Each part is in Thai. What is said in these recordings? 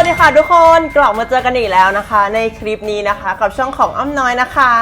วัสดีค่ะทุกคนกลับมาเจอกันอีกแล้วนะคะ ในคลิปนี้นะคะกับช่องของอ้ำน้อยนะคะ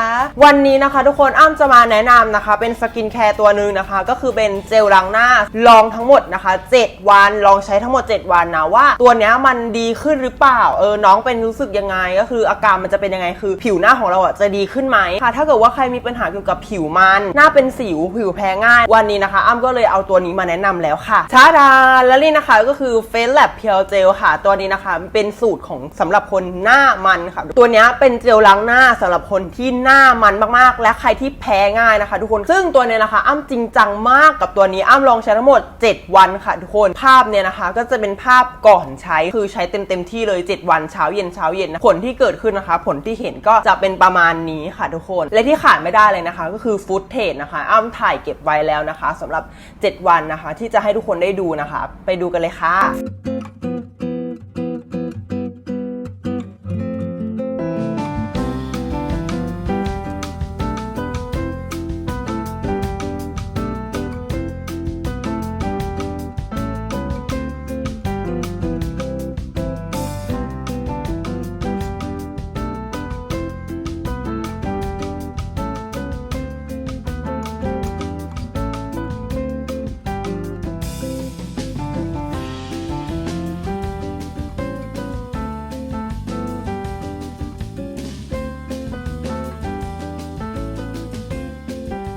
วันนี้นะคะ ทุกคนอ้ำจะมาแนะนำนะคะ เป็นสกินแคร์ตัวหนึ่งนะคะ ก็คือเป็นเจลล้างหน้าลองทั้งหมดนะคะ 7 วันลองใช้ทั้งหมด 7 วันนะว่า ตัวนี้มันดีขึ้นหรือเปล่าเออน้องเป็นรู้สึกยังไงก็คืออาการมันจะเป็นยังไงคือ ผิวหน้าของเราอะจะดีขึ้นไหมค่ะ ถ้าเกิดว่าใครมีปัญหาเกี่ยวกับผิวมันหน้าเป็นสิวผิวแพ้ง่าย วันนี้นะคะ อ้ำก็เลยเอาตัวนี้มาแนะนำแล้วค่ะชาดาและนี่นะคะก็คือ Face Lab Pure Gel ค่ะตัวนี้นะคะเป็นสูตรของสำหรับคนหน้ามันค่ะ ตัวนี้เป็นเจลล้างหน้าสำหรับคนที่หน้ามันมากๆ และใครที่แพ้ง่ายนะคะ ทุกคนซึ่งตัวนี้นะคะ อ้ำจริงจังมากกับตัวนี้อ้ำลองใช้ทั้งหมด 7 วันค่ะ ทุกคนภาพเนี่ยนะคะ ก็จะเป็นภาพก่อนใช้คือใช้เต็มเต็มที่เลย 7 วันเช้าเย็นเช้าเย็นนะผลที่เกิดขึ้นนะคะ ผลที่เห็นก็จะเป็นประมาณนี้ค่ะทุกคนและที่ขาดไม่ได้เลยนะคะ ก็คือฟุตเทจนะคะ อ้ำถ่ายเก็บไว้แล้วนะคะสำหรับ 7 วันนะคะ ที่จะให้ทุกคนได้ดูนะคะ ไปดูกันเลยค่ะ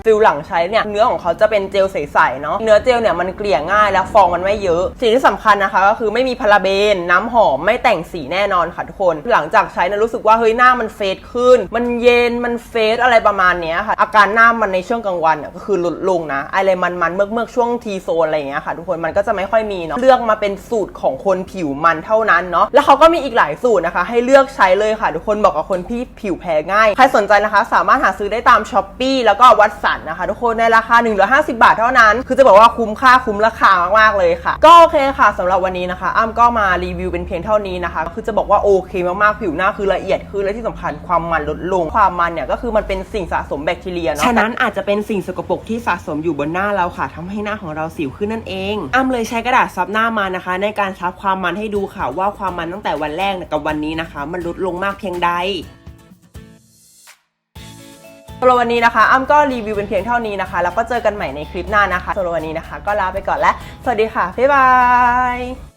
ฟิลหลังใช้เนี่ยเนื้อของเขาจะเป็นเจลใสๆเนาะเนื้อเจลเนี่ยมันเกลี่ยง่ายและฟองมันไม่เยอะ สิ่งที่สำคัญนะคะ ก็คือไม่มีพาราเบน น้ำหอมไม่แต่งสีแน่นอนค่ะทุกคน หลังจากใช้นี่ยรู้สึกว่าเฮ้ยหน้ามันเฟดขึ้น มันเย็นมันเฟดอะไรประมาณเนี้ยค่ะ อาการหน้ามันในช่วงกลางวันเนี่ยก็คือลดลงนะอะไรมันมันเมือกเมือกช่วงทีโซนอะไรอย่างเงี้ยค่ะ ทุกคนมันก็จะไม่ค่อยมีเนาะเลือกมาเป็นสูตรของคนผิวมันเท่านั้นเนาะแล้วเขาก็มีอีกหลายสูตรนะคะ ให้เลือกใช้เลยค่ะ ทุกคนบอกกับคนที่ผิวแพ้ง่ายใครสนใจนะคะ สามารถหาซื้อได้ตามช้อปปีแล้วก็วัดสันนะคะ ทุกคนในราคา 150 บาทเท่านั้น คือจะบอกว่าคุ้มค่าคุ้มราคามากๆเลยค่ะ ก็โอเคค่ะสำหรับวันนี้นะคะ อ้ำก็มารีวิวเป็นเพียงเท่านี้นะคะ คือจะบอกว่าโอเคมากๆผิวหน้าคือละเอียดขึ้นและที่สำคัญความมันลดลง ความมันเนี่ยก็คือมันเป็นสิ่งสะสมแบคทีเรียเนาะฉะนั้นอาจจะเป็นสิ่งสกปรกที่สะสมอยู่บนหน้าเราค่ะทำให้หน้าของเราสิวขึ้นนั่นเอง อ้ำเลยใช้กระดาษซับหน้ามานะคะ ในการซับความมันให้ดูค่ะว่าความมันตั้งแต่วันแรกกับวันนี้นะคะ มันลดลงมากเพียงใด สำหรับวันนี้นะคะ อ้ำก็รีวิวเป็นเพียงเท่านี้นะคะ แล้วก็เจอกันใหม่ในคลิปหน้านะคะสำหรับวันนี้นะคะ ก็ลาไปก่อนและ สวัสดีค่ะ บ๊ายบาย